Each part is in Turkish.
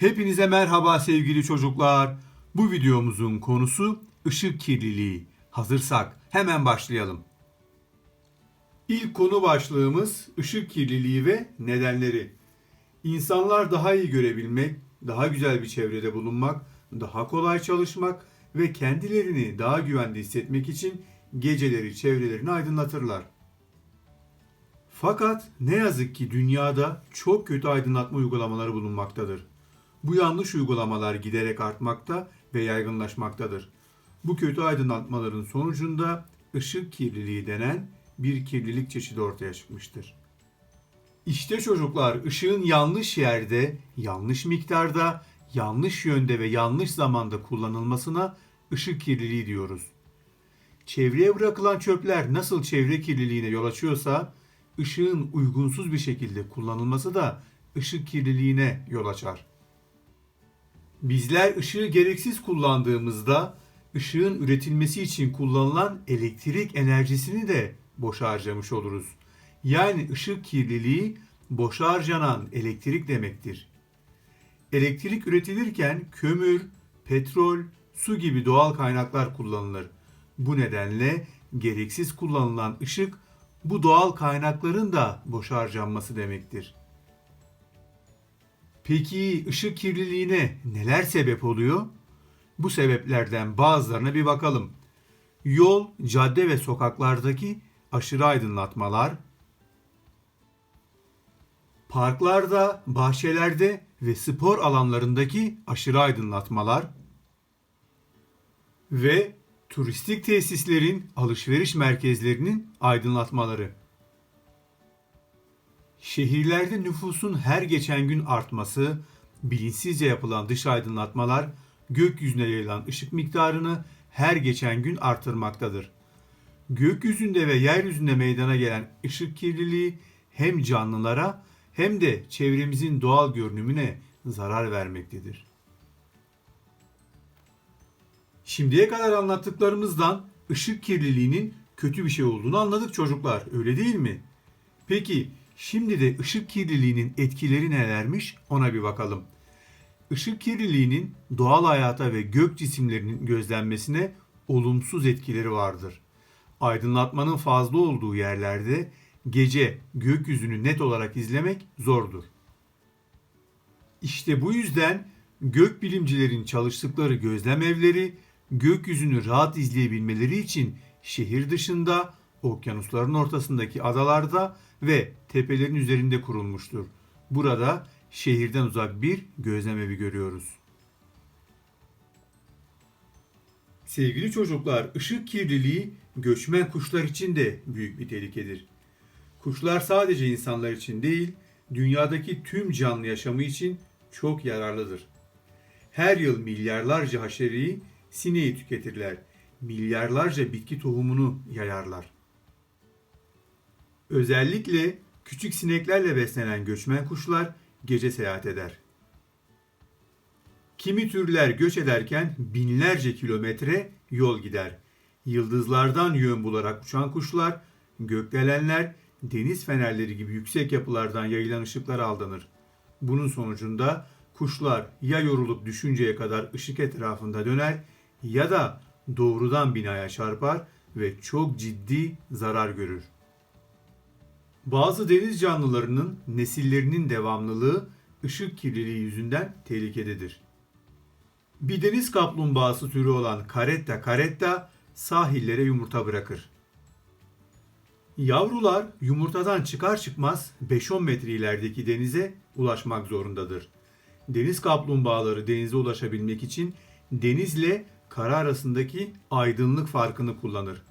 Hepinize merhaba sevgili çocuklar. Bu videomuzun konusu ışık kirliliği. Hazırsak hemen başlayalım. İlk konu başlığımız ışık kirliliği ve nedenleri. İnsanlar daha iyi görebilmek, daha güzel bir çevrede bulunmak, daha kolay çalışmak ve kendilerini daha güvende hissetmek için geceleri çevrelerini aydınlatırlar. Fakat ne yazık ki dünyada çok kötü aydınlatma uygulamaları bulunmaktadır. Bu yanlış uygulamalar giderek artmakta ve yaygınlaşmaktadır. Bu kötü aydınlatmaların sonucunda ışık kirliliği denen bir kirlilik çeşidi ortaya çıkmıştır. İşte çocuklar ışığın yanlış yerde, yanlış miktarda, yanlış yönde ve yanlış zamanda kullanılmasına ışık kirliliği diyoruz. Çevreye bırakılan çöpler nasıl çevre kirliliğine yol açıyorsa, ışığın uygunsuz bir şekilde kullanılması da ışık kirliliğine yol açar. Bizler ışığı gereksiz kullandığımızda ışığın üretilmesi için kullanılan elektrik enerjisini de boşa harcamış oluruz. Yani ışık kirliliği boşa harcanan elektrik demektir. Elektrik üretilirken kömür, petrol, su gibi doğal kaynaklar kullanılır. Bu nedenle gereksiz kullanılan ışık bu doğal kaynakların da boşa harcanması demektir. Peki ışık kirliliğine neler sebep oluyor? Bu sebeplerden bazılarına bir bakalım. Yol, cadde ve sokaklardaki aşırı aydınlatmalar, parklarda, bahçelerde ve spor alanlarındaki aşırı aydınlatmalar ve turistik tesislerin alışveriş merkezlerinin aydınlatmaları. Şehirlerde nüfusun her geçen gün artması, bilinçsizce yapılan dış aydınlatmalar gökyüzüne yayılan ışık miktarını her geçen gün artırmaktadır. Gökyüzünde ve yeryüzünde meydana gelen ışık kirliliği hem canlılara hem de çevremizin doğal görünümüne zarar vermektedir. Şimdiye kadar anlattıklarımızdan ışık kirliliğinin kötü bir şey olduğunu anladık çocuklar. Öyle değil mi? Peki şimdi de ışık kirliliğinin etkileri nelermiş ona bir bakalım. Işık kirliliğinin doğal hayata ve gök cisimlerinin gözlenmesine olumsuz etkileri vardır. Aydınlatmanın fazla olduğu yerlerde gece gökyüzünü net olarak izlemek zordur. İşte bu yüzden gökbilimcilerin çalıştıkları gözlem evleri gökyüzünü rahat izleyebilmeleri için şehir dışında, okyanusların ortasındaki adalarda ve tepelerin üzerinde kurulmuştur. Burada şehirden uzak bir gözlem evi görüyoruz. Sevgili çocuklar, ışık kirliliği göçmen kuşlar için de büyük bir tehlikedir. Kuşlar sadece insanlar için değil, dünyadaki tüm canlı yaşamı için çok yararlıdır. Her yıl milyarlarca haşereyi sineği tüketirler. Milyarlarca bitki tohumunu yayarlar. Özellikle küçük sineklerle beslenen göçmen kuşlar gece seyahat eder. Kimi türler göç ederken binlerce kilometre yol gider. Yıldızlardan yön bularak uçan kuşlar, gökdelenler, deniz fenerleri gibi yüksek yapılardan yayılan ışıklara aldanır. Bunun sonucunda kuşlar ya yorulup düşünceye kadar ışık etrafında döner ya da doğrudan binaya çarpar ve çok ciddi zarar görür. Bazı deniz canlılarının nesillerinin devamlılığı ışık kirliliği yüzünden tehlikededir. Bir deniz kaplumbağası türü olan Caretta caretta sahillere yumurta bırakır. Yavrular yumurtadan çıkar çıkmaz 5-10 metre ilerideki denize ulaşmak zorundadır. Deniz kaplumbağaları denize ulaşabilmek için denizle kara arasındaki aydınlık farkını kullanır.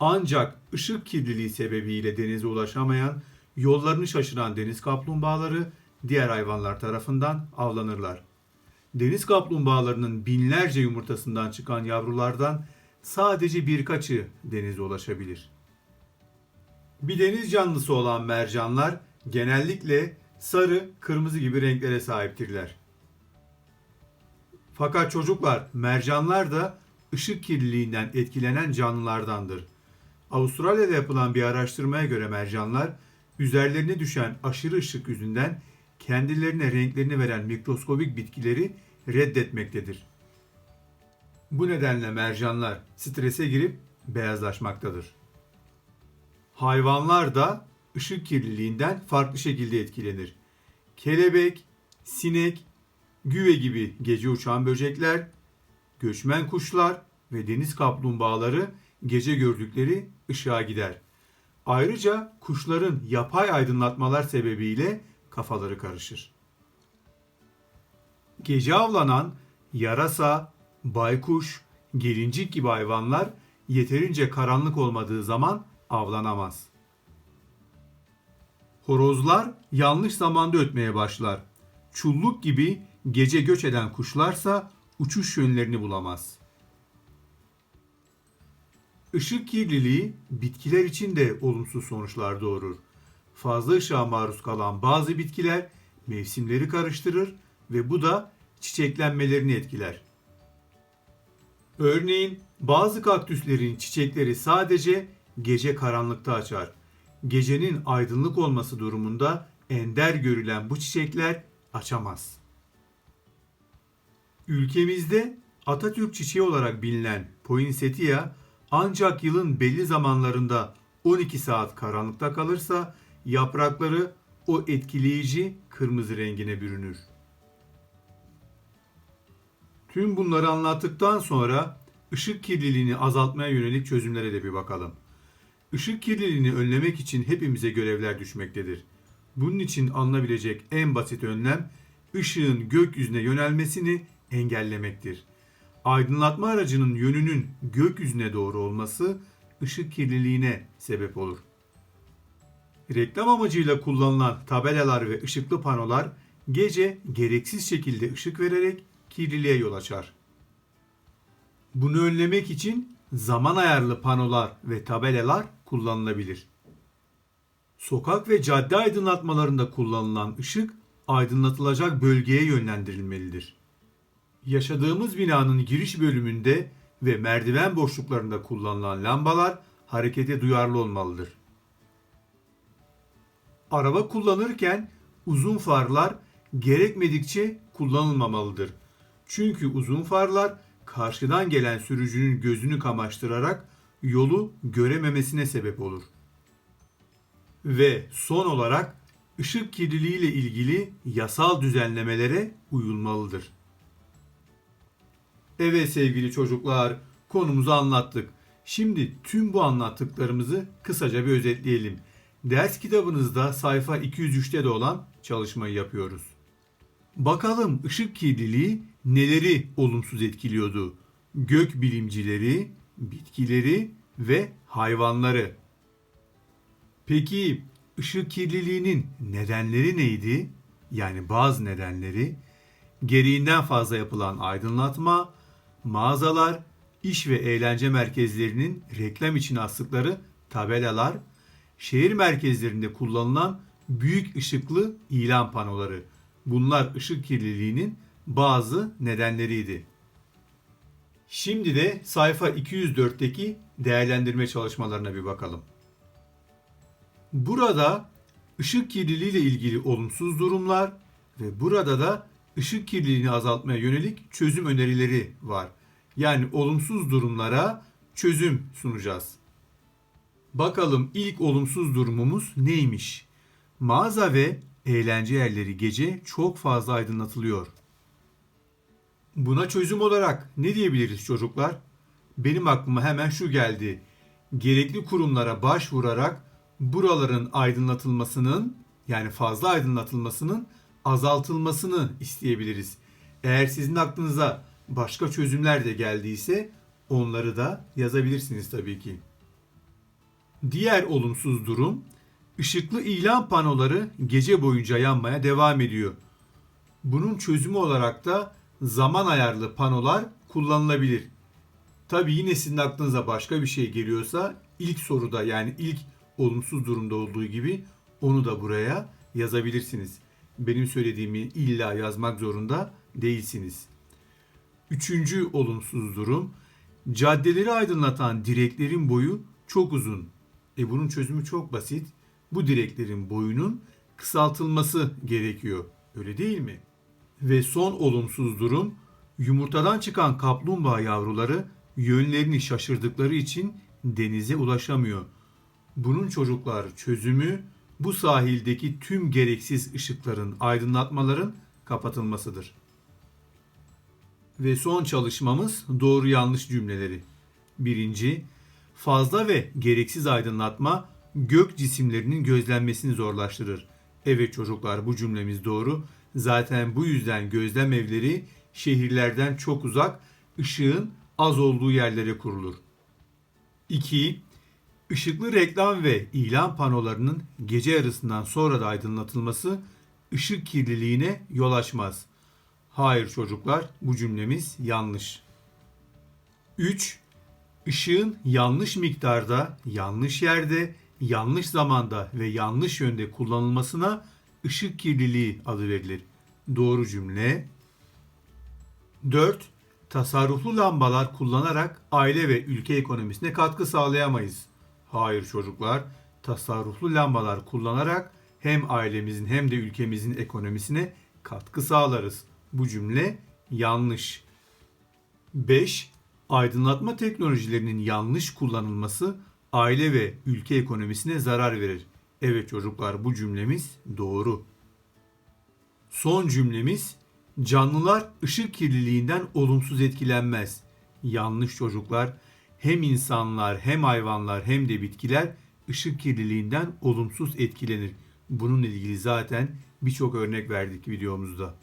Ancak ışık kirliliği sebebiyle denize ulaşamayan, yollarını şaşıran deniz kaplumbağaları diğer hayvanlar tarafından avlanırlar. Deniz kaplumbağalarının binlerce yumurtasından çıkan yavrulardan sadece birkaçı denize ulaşabilir. Bir deniz canlısı olan mercanlar genellikle sarı, kırmızı gibi renklere sahiptirler. Fakat çocuklar, mercanlar da ışık kirliliğinden etkilenen canlılardandır. Avustralya'da yapılan bir araştırmaya göre mercanlar üzerlerine düşen aşırı ışık yüzünden kendilerine renklerini veren mikroskobik bitkileri reddetmektedir. Bu nedenle mercanlar strese girip beyazlaşmaktadır. Hayvanlar da ışık kirliliğinden farklı şekilde etkilenir. Kelebek, sinek, güve gibi gece uçan böcekler, göçmen kuşlar ve deniz kaplumbağaları gece gördükleri ışığa gider. Ayrıca kuşların yapay aydınlatmalar sebebiyle kafaları karışır. Gece avlanan yarasa, baykuş, gelincik gibi hayvanlar yeterince karanlık olmadığı zaman avlanamaz. Horozlar yanlış zamanda ötmeye başlar. Çulluk gibi gece göç eden kuşlarsa uçuş yönlerini bulamaz. Işık kirliliği bitkiler için de olumsuz sonuçlar doğurur. Fazla ışığa maruz kalan bazı bitkiler mevsimleri karıştırır ve bu da çiçeklenmelerini etkiler. Örneğin bazı kaktüslerin çiçekleri sadece gece karanlıkta açar. Gecenin aydınlık olması durumunda ender görülen bu çiçekler açamaz. Ülkemizde Atatürk çiçeği olarak bilinen poinsettia ancak yılın belli zamanlarında 12 saat karanlıkta kalırsa yaprakları o etkileyici kırmızı rengine bürünür. Tüm bunları anlattıktan sonra ışık kirliliğini azaltmaya yönelik çözümlere de bir bakalım. Işık kirliliğini önlemek için hepimize görevler düşmektedir. Bunun için alınabilecek en basit önlem ışığın gökyüzüne yönelmesini engellemektir. Aydınlatma aracının yönünün gökyüzüne doğru olması ışık kirliliğine sebep olur. Reklam amacıyla kullanılan tabelalar ve ışıklı panolar gece gereksiz şekilde ışık vererek kirliliğe yol açar. Bunu önlemek için zaman ayarlı panolar ve tabelalar kullanılabilir. Sokak ve cadde aydınlatmalarında kullanılan ışık aydınlatılacak bölgeye yönlendirilmelidir. Yaşadığımız binanın giriş bölümünde ve merdiven boşluklarında kullanılan lambalar harekete duyarlı olmalıdır. Araba kullanırken uzun farlar gerekmedikçe kullanılmamalıdır. Çünkü uzun farlar karşıdan gelen sürücünün gözünü kamaştırarak yolu görememesine sebep olur. Ve son olarak ışık kirliliği ile ilgili yasal düzenlemelere uyulmalıdır. Evet sevgili çocuklar, konumuzu anlattık. Şimdi tüm bu anlattıklarımızı kısaca bir özetleyelim. Ders kitabınızda sayfa 203'te de olan çalışmayı yapıyoruz. Bakalım ışık kirliliği neleri olumsuz etkiliyordu? Gök bilimcileri, bitkileri ve hayvanları. Peki ışık kirliliğinin nedenleri neydi? Yani bazı nedenleri gereğinden fazla yapılan aydınlatma, mağazalar, iş ve eğlence merkezlerinin reklam için astıkları tabelalar, şehir merkezlerinde kullanılan büyük ışıklı ilan panoları. Bunlar ışık kirliliğinin bazı nedenleriydi. Şimdi de sayfa 204'teki değerlendirme çalışmalarına bir bakalım. Burada ışık kirliliği ile ilgili olumsuz durumlar ve burada da ışık kirliliğini azaltmaya yönelik çözüm önerileri var. Yani olumsuz durumlara çözüm sunacağız. Bakalım ilk olumsuz durumumuz neymiş? Mağaza ve eğlence yerleri gece çok fazla aydınlatılıyor. Buna çözüm olarak ne diyebiliriz çocuklar? Benim aklıma hemen şu geldi. Gerekli kurumlara başvurarak buraların aydınlatılmasının yani fazla aydınlatılmasının azaltılmasını isteyebiliriz. Eğer sizin aklınıza başka çözümler de geldiyse onları da yazabilirsiniz tabii ki. Diğer olumsuz durum ışıklı ilan panoları gece boyunca yanmaya devam ediyor. Bunun çözümü olarak da zaman ayarlı panolar kullanılabilir. Tabi yine sizin aklınıza başka bir şey geliyorsa ilk soruda yani ilk olumsuz durumda olduğu gibi onu da buraya yazabilirsiniz. Benim söylediğimi illa yazmak zorunda değilsiniz. Üçüncü olumsuz durum caddeleri aydınlatan direklerin boyu çok uzun. E bunun çözümü çok basit. Bu direklerin boyunun kısaltılması gerekiyor. Öyle değil mi? Ve son olumsuz durum yumurtadan çıkan kaplumbağa yavruları yönlerini şaşırdıkları için denize ulaşamıyor. Bunun çocuklar çözümü bu sahildeki tüm gereksiz ışıkların, aydınlatmaların kapatılmasıdır. Ve son çalışmamız doğru yanlış cümleleri. Birinci, fazla ve gereksiz aydınlatma gök cisimlerinin gözlenmesini zorlaştırır. Evet çocuklar bu cümlemiz doğru. Zaten bu yüzden gözlem evleri şehirlerden çok uzak, ışığın az olduğu yerlere kurulur. 2. Işıklı reklam ve ilan panolarının gece yarısından sonra da aydınlatılması ışık kirliliğine yol açmaz. Hayır çocuklar, bu cümlemiz yanlış. 3. Işığın yanlış miktarda, yanlış yerde, yanlış zamanda ve yanlış yönde kullanılmasına ışık kirliliği adı verilir. Doğru cümle. 4. Tasarruflu lambalar kullanarak aile ve ülke ekonomisine katkı sağlayamayız. Hayır çocuklar, tasarruflu lambalar kullanarak hem ailemizin hem de ülkemizin ekonomisine katkı sağlarız. Bu cümle yanlış. 5. Aydınlatma teknolojilerinin yanlış kullanılması aile ve ülke ekonomisine zarar verir. Evet çocuklar bu cümlemiz doğru. Son cümlemiz canlılar ışık kirliliğinden olumsuz etkilenmez. Yanlış çocuklar. Hem insanlar hem hayvanlar hem de bitkiler ışık kirliliğinden olumsuz etkilenir. Bununla ilgili zaten birçok örnek verdik videomuzda.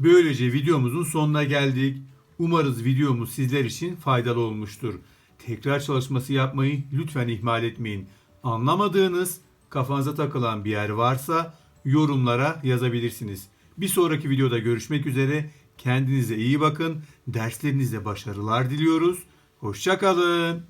Böylece videomuzun sonuna geldik. Umarız videomuz sizler için faydalı olmuştur. Tekrar çalışması yapmayı lütfen ihmal etmeyin. Anlamadığınız, kafanıza takılan bir yer varsa yorumlara yazabilirsiniz. Bir sonraki videoda görüşmek üzere. Kendinize iyi bakın. Derslerinizde başarılar diliyoruz. Hoşçakalın.